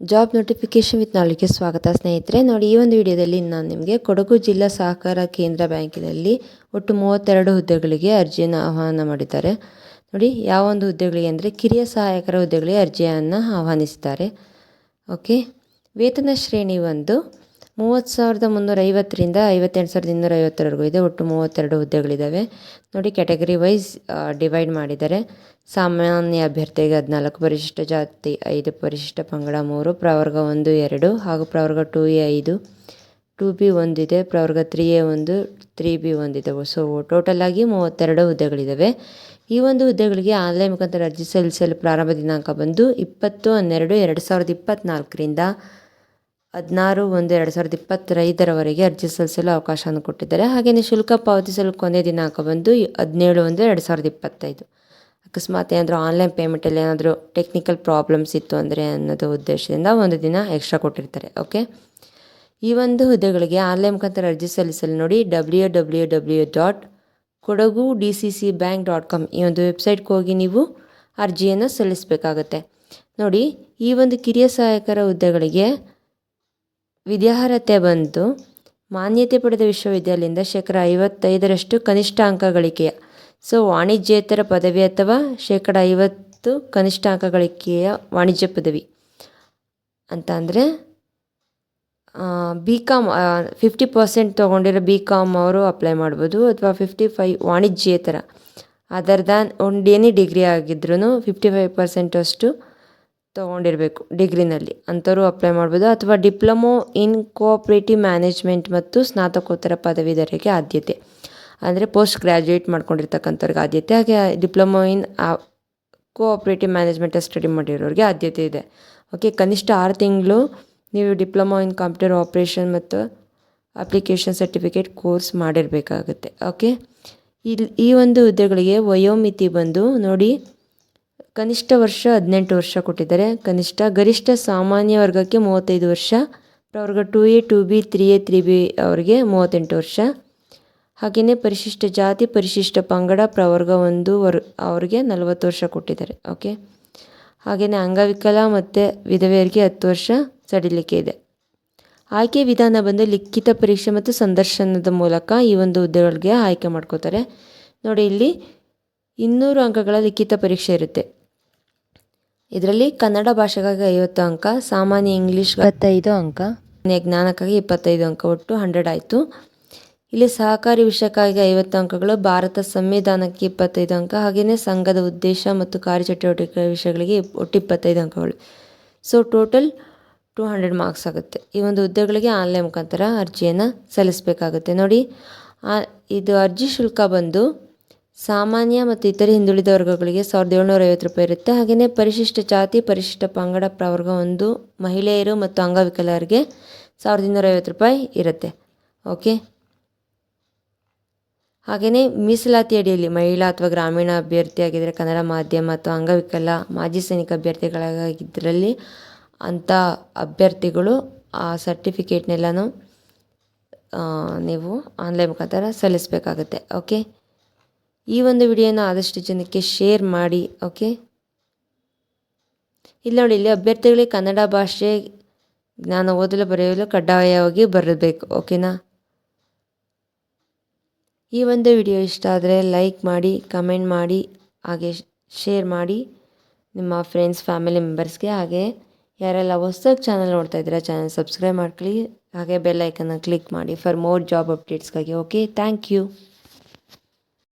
Job notification with ನಾಳೆಗೆ ಸ್ವಾಗತ. ಸ್ನೇಹಿತರೆ, ನೋಡಿ, ಈ ಒಂದು ವಿಡಿಯೋದಲ್ಲಿ ನಾನು ನಿಮಗೆ ಕೊಡಗು ಜಿಲ್ಲಾ ಸಹಕಾರ ಕೇಂದ್ರ ಬ್ಯಾಂಕಿನಲ್ಲಿ ಒಟ್ಟು ಮೂವತ್ತೆರಡು ಹುದ್ದೆಗಳಿಗೆ ಅರ್ಜಿಯನ್ನು ಆಹ್ವಾನ ಮಾಡಿದ್ದಾರೆ. ನೋಡಿ, ಯಾವ ಒಂದು ಹುದ್ದೆಗಳಿಗೆ ಅಂದರೆ ಕಿರಿಯ ಸಹಾಯಕರ ಹುದ್ದೆಗಳಿಗೆ ಅರ್ಜಿಯನ್ನು ಆಹ್ವಾನಿಸಿದ್ದಾರೆ. ಓಕೆ, ವೇತನ ಶ್ರೇಣಿ ಒಂದು ಮೂವತ್ತು ಸಾವಿರದ ಮುನ್ನೂರ ಐವತ್ತರಿಂದ ಐವತ್ತೆಂಟು ಸಾವಿರದ ಇನ್ನೂರ ಐವತ್ತರವರೆಗೂ ಇದೆ. ಒಟ್ಟು ಮೂವತ್ತೆರಡು ಹುದ್ದೆಗಳಿದ್ದಾವೆ ನೋಡಿ ಕ್ಯಾಟಗರಿ ವೈಸ್ ಡಿವೈಡ್ ಮಾಡಿದ್ದಾರೆ ಸಾಮಾನ್ಯ ಅಭ್ಯರ್ಥಿಗೆ ಹದಿನಾಲ್ಕು, ಪರಿಶಿಷ್ಟ ಜಾತಿ ಐದು, ಪರಿಶಿಷ್ಟ ಪಂಗಡ ಮೂರು, ಪ್ರವರ್ಗ ಒಂದು, ಎರಡು ಹಾಗೂ ಪ್ರವರ್ಗ ಟು ಎ ಐದು ಟು ಬಿ ಒಂದಿದೆ ಪ್ರವರ್ಗ ತ್ರೀ ಎ ಒಂದು ತ್ರೀ ಬಿ ಒಂದಿದೆ ಸೊ ಟೋಟಲ್ ಆಗಿ ಮೂವತ್ತೆರಡು ಹುದ್ದೆಗಳಿದ್ದಾವೆ ಈ ಒಂದು ಹುದ್ದೆಗಳಿಗೆ ಆನ್ಲೈನ್ ಮುಖಾಂತರ ಅರ್ಜಿ ಸಲ್ಲಿಸಲು ಪ್ರಾರಂಭ ದಿನಾಂಕ ಬಂದು ಇಪ್ಪತ್ತು ಹನ್ನೆರಡು, ಎರಡು ಸಾವಿರದ ಇಪ್ಪತ್ತ್ನಾಲ್ಕರಿಂದ ಹದಿನಾರು ಒಂದು ಎರಡು ಸಾವಿರದ ಇಪ್ಪತ್ತೈದರವರೆಗೆ ಅರ್ಜಿ ಸಲ್ಲಿಸಲು ಅವಕಾಶವನ್ನು ಕೊಟ್ಟಿದ್ದಾರೆ. ಹಾಗೆಯೇ ಶುಲ್ಕ ಪಾವತಿಸಲು ಕೊನೆಯ ದಿನಾಂಕ ಬಂದು ಹದಿನೇಳು ಒಂದು ಎರಡು ಸಾವಿರದ ಇಪ್ಪತ್ತೈದು. ಅಕಸ್ಮಾತ್ ಏನಾದರೂ ಆನ್ಲೈನ್ ಪೇಮೆಂಟಲ್ಲಿ ಏನಾದರೂ ಟೆಕ್ನಿಕಲ್ ಪ್ರಾಬ್ಲಮ್ಸ್ ಇತ್ತು ಅಂದರೆ ಅನ್ನೋದು ಉದ್ದೇಶದಿಂದ ಒಂದು ದಿನ ಎಕ್ಸ್ಟ್ರಾ ಕೊಟ್ಟಿರ್ತಾರೆ. ಓಕೆ? ಈ ಒಂದು ಹುದ್ದೆಗಳಿಗೆ ಆನ್ಲೈನ್ ಮುಖಾಂತರ ಅರ್ಜಿ ಸಲ್ಲಿಸಲು ನೋಡಿ W W W dot Kodagu D C C bank dot com ಈ ಒಂದು ವೆಬ್ಸೈಟ್ಗೆ ಹೋಗಿ ನೀವು ಅರ್ಜಿಯನ್ನು ಸಲ್ಲಿಸಬೇಕಾಗತ್ತೆ. ನೋಡಿ, ಈ ಒಂದು ಕಿರಿಯ ಸಹಾಯಕರ ಹುದ್ದೆಗಳಿಗೆ ವಿದ್ಯಾರ್ಹತೆ ಬಂತು ಮಾನ್ಯತೆ ಪಡೆದ ವಿಶ್ವವಿದ್ಯಾಲಯದಿಂದ ಶೇಕಡ ಐವತ್ತೈದರಷ್ಟು ಕನಿಷ್ಠ ಅಂಕ ಗಳಿಕೆಯ ಸೊ ವಾಣಿಜ್ಯೇತರ ಪದವಿ ಅಥವಾ ಶೇಕಡ ಐವತ್ತು ಕನಿಷ್ಠ ಅಂಕ ಗಳಿಕೆಯ ವಾಣಿಜ್ಯ ಪದವಿ ಅಂತ ಅಂದರೆ ಬಿ ಕಾಮ್ ಫಿಫ್ಟಿ ಪರ್ಸೆಂಟ್ ತೊಗೊಂಡಿರೋ ಬಿ ಕಾಮ್ ಅವರು ಅಪ್ಲೈ ಮಾಡ್ಬೋದು ಅಥವಾ ಫಿಫ್ಟಿ ಫೈ ವಾಣಿಜ್ಯೇತರ ಅದರ್ ಒಂದು ಏನೇ ಡಿಗ್ರಿ ಆಗಿದ್ರೂ ಫಿಫ್ಟಿ ಫೈವ್ ಪರ್ಸೆಂಟಷ್ಟು ತೊಗೊಂಡಿರಬೇಕು ಡಿಗ್ರಿನಲ್ಲಿ. ಅಂಥವ್ರು ಅಪ್ಲೈ ಮಾಡ್ಬೋದು. ಅಥವಾ ಡಿಪ್ಲೊಮೊ ಇನ್ ಕೋಆಪ್ರೇಟಿವ್ ಮ್ಯಾನೇಜ್ಮೆಂಟ್ ಮತ್ತು ಸ್ನಾತಕೋತ್ತರ ಪದವೀಧರಿಗೆ ಆದ್ಯತೆ. ಅಂದರೆ ಪೋಸ್ಟ್ ಗ್ರ್ಯಾಜುಯೇಟ್ ಮಾಡ್ಕೊಂಡಿರ್ತಕ್ಕಂಥವ್ರಿಗೆ ಆದ್ಯತೆ. ಹಾಗೆ diploma in cooperative management study ಮಾಡಿರೋರಿಗೆ ಆದ್ಯತೆ ಇದೆ. ಓಕೆ ಕನಿಷ್ಠ ಆರು ತಿಂಗಳು ನೀವು ಡಿಪ್ಲೊಮೊ ಇನ್ ಕಂಪ್ಯೂಟರ್ ಆಪ್ರೇಷನ್ ಮತ್ತು ಅಪ್ಲಿಕೇಶನ್ ಸರ್ಟಿಫಿಕೇಟ್ ಕೋರ್ಸ್ ಮಾಡಿರಬೇಕಾಗುತ್ತೆ. ಓಕೆ ಇಲ್ಲಿ ಈ ಒಂದು ಹುದ್ದೆಗಳಿಗೆ ವಯೋಮಿತಿ ಬಂದು ನೋಡಿ ಕನಿಷ್ಠ ವರ್ಷ ಹದಿನೆಂಟು ವರ್ಷ ಕೊಟ್ಟಿದ್ದಾರೆ. ಕನಿಷ್ಠ ಗರಿಷ್ಠ ಸಾಮಾನ್ಯ ವರ್ಗಕ್ಕೆ ಮೂವತ್ತೈದು ವರ್ಷ, ಪ್ರವರ್ಗ two A, two B, three A, three B ಅವರಿಗೆ ಮೂವತ್ತೆಂಟು ವರ್ಷ. ಹಾಗೆಯೇ ಪರಿಶಿಷ್ಟ ಜಾತಿ, ಪರಿಶಿಷ್ಟ ಪಂಗಡ, ಪ್ರವರ್ಗ ಒಂದು ವರ್, ಅವರಿಗೆ ನಲವತ್ತು ವರ್ಷ ಕೊಟ್ಟಿದ್ದಾರೆ. ಓಕೆ? ಹಾಗೆಯೇ ಅಂಗವಿಕಲ ಮತ್ತು ವಿಧವೆಯರಿಗೆ ಹತ್ತು ವರ್ಷ ಸಡಿಲಿಕೆ ಇದೆ. ಆಯ್ಕೆ ವಿಧಾನ ಬಂದು ಲಿಖಿತ ಪರೀಕ್ಷೆ ಮತ್ತು ಸಂದರ್ಶನದ ಮೂಲಕ ಈ ಒಂದು ಹುದ್ದೆಗಳಿಗೆ ಆಯ್ಕೆ ಮಾಡ್ಕೋತಾರೆ. ನೋಡಿ, ಇಲ್ಲಿ ಇನ್ನೂರು ಅಂಕಗಳ ಲಿಖಿತ ಪರೀಕ್ಷೆ ಇರುತ್ತೆ. ಇದರಲ್ಲಿ ಕನ್ನಡ ಭಾಷೆಗಾಗಿ ಐವತ್ತು ಅಂಕ, ಸಾಮಾನ್ಯ ಇಂಗ್ಲೀಷ್ ಇಪ್ಪತ್ತೈದು ಅಂಕ ಜ್ಞಾನಕ್ಕಾಗಿ ಇಪ್ಪತ್ತೈದು ಅಂಕ, ಒಟ್ಟು ಹಂಡ್ರೆಡ್ ಆಯಿತು. ಇಲ್ಲಿ ಸಹಕಾರಿ ವಿಷಯಕ್ಕಾಗಿ ಐವತ್ತು ಅಂಕಗಳು, ಭಾರತ ಸಂವಿಧಾನಕ್ಕೆ ಇಪ್ಪತ್ತೈದು ಅಂಕ ಹಾಗೆಯೇ ಸಂಘದ ಉದ್ದೇಶ ಮತ್ತು ಕಾರ್ಯಚಟುವಟಿಕೆ ವಿಷಯಗಳಿಗೆ ಒಟ್ಟು ಇಪ್ಪತ್ತೈದು ಅಂಕಗಳು. So total two hundred marks ಆಗುತ್ತೆ. ಈ ಒಂದು ಹುದ್ದೆಗಳಿಗೆ ಆನ್ಲೈನ್ ಮುಖಾಂತರ ಅರ್ಜಿಯನ್ನು ಸಲ್ಲಿಸಬೇಕಾಗುತ್ತೆ. ನೋಡಿ ಇದು ಅರ್ಜಿ ಶುಲ್ಕ ಬಂದು ಸಾಮಾನ್ಯ ಮತ್ತು ಇತರೆ ಹಿಂದುಳಿದ ವರ್ಗಗಳಿಗೆ ಸಾವಿರದ ಏಳ್ನೂರ ಐವತ್ತು ರೂಪಾಯಿ ಇರುತ್ತೆ. ಹಾಗೆಯೇ ಪರಿಶಿಷ್ಟ ಜಾತಿ, ಪರಿಶಿಷ್ಟ ಪಂಗಡ, ಪ್ರವರ್ಗ ಒಂದು, ಮಹಿಳೆಯರು ಮತ್ತು ಅಂಗವಿಕಲರಿಗೆ ಸಾವಿರದ ಇನ್ನೂರ ಐವತ್ತು ರೂಪಾಯಿ ಇರುತ್ತೆ. ಓಕೆ? ಹಾಗೆಯೇ ಮೀಸಲಾತಿ ಅಡಿಯಲ್ಲಿ ಮಹಿಳಾ ಅಥವಾ ಗ್ರಾಮೀಣ ಅಭ್ಯರ್ಥಿಯಾಗಿದ್ದರೆ ಕನ್ನಡ ಮಾಧ್ಯಮ ಅಥವಾ ಅಂಗವಿಕಲ, ಮಾಜಿ ಸೈನಿಕ ಅಭ್ಯರ್ಥಿಗಳಾಗಿದ್ದರಲ್ಲಿ ಅಂಥ ಅಭ್ಯರ್ಥಿಗಳು ಆ ಸರ್ಟಿಫಿಕೇಟ್ನೆಲ್ಲನೂ ನೀವು ಆನ್ಲೈನ್ ಮುಖಾಂತರ ಸಲ್ಲಿಸಬೇಕಾಗುತ್ತೆ. ಓಕೆ? ಈ ಒಂದು ವಿಡಿಯೋನ ಆದಷ್ಟು ಜನಕ್ಕೆ ಶೇರ್ ಮಾಡಿ, ಓಕೆ? ಇಲ್ಲಿ ನೋಡಿ, ಇಲ್ಲಿ ಅಭ್ಯರ್ಥಿಗಳಿಗೆ ಕನ್ನಡ ಭಾಷೆ ಜ್ಞಾನ ಓದಲು ಬರೆಯಲು ಕಡ್ಡಾಯವಾಗಿ ಬರಬೇಕು ಓಕೆನಾ? ಈ ಒಂದು ವಿಡಿಯೋ ಇಷ್ಟ ಆದರೆ ಲೈಕ್ ಮಾಡಿ, ಕಮೆಂಟ್ ಮಾಡಿ, ಹಾಗೆ ಶೇರ್ ಮಾಡಿ. ನಿಮ್ಮ ಫ್ರೆಂಡ್ಸ್, ಫ್ಯಾಮಿಲಿ ಮೆಂಬರ್ಸ್ಗೆ ಹಾಗೆ ಯಾರೆಲ್ಲ ಹೊಸದಾಗಿ ಚಾನಲ್ ನೋಡ್ತಾ ಇದ್ದೀರಾ, ಚಾನಲ್ ಸಬ್ಸ್ಕ್ರೈಬ್ ಮಾಡ್ಕೊಳ್ಳಿ. ಹಾಗೆ ಬೆಲ್ ಐಕನ್ನ ಕ್ಲಿಕ್ ಮಾಡಿ ಫಾರ್ ಮೋರ್ ಜಾಬ್ ಅಪ್ಡೇಟ್ಸ್ಗಾಗಿ, ಓಕೆ? Thank you.